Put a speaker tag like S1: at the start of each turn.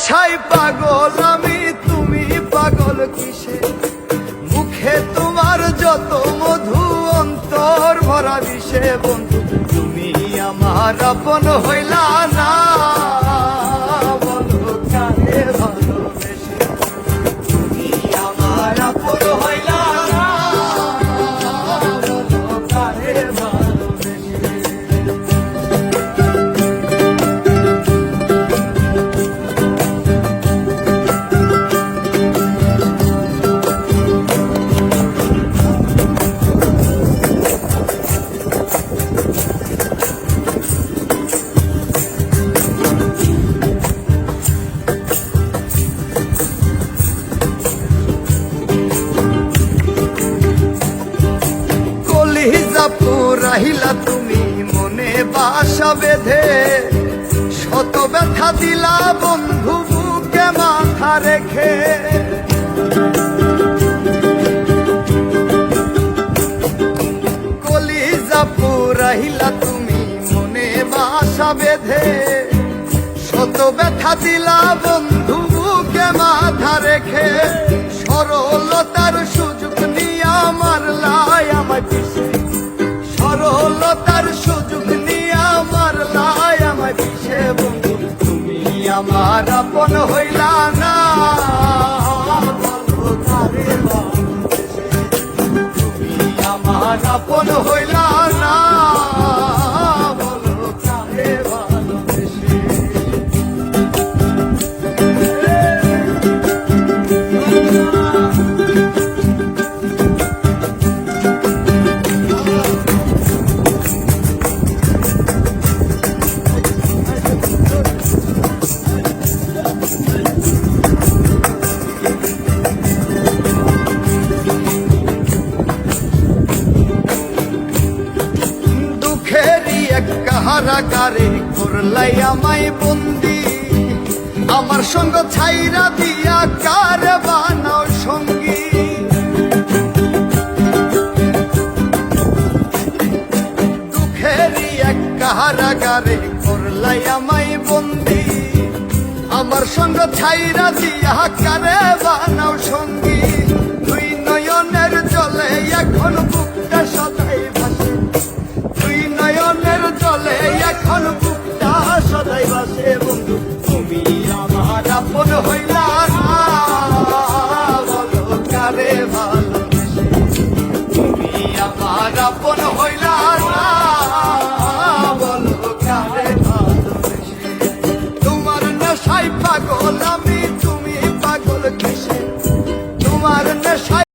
S1: নেশাই পাগল, আমি তুমি পাগল কিসে? মুখে তোমার যত মধু অন্তর ভরা বিষে, বন্ধু, তুমি আমার আপন হইলা কলিজা পুরাহিলা তুমি মনে বাসা বেঁধে। শত ব্যথা দিলা বন্ধু বুকে মাথা রেখে। কলিজা পুরাহিলা তুমি মনে বাসা বেঁধে। শত ব্যথা দিলা বন্ধু বুকে মাথা রেখে। সরলতার আমার আপন হইলা কাহারাকারে করলাই আমায় বন্দি? আমার সঙ্গ ছাইরা দিয়া কার বানাও সঙ্গী? দুঃখেরই এক কাহারাগারে করলাই আমায় বন্দি। আমার সঙ্গ ছাইরা দিয়া কারে বানাও সঙ্গী? দুই নয়নের জলে এখন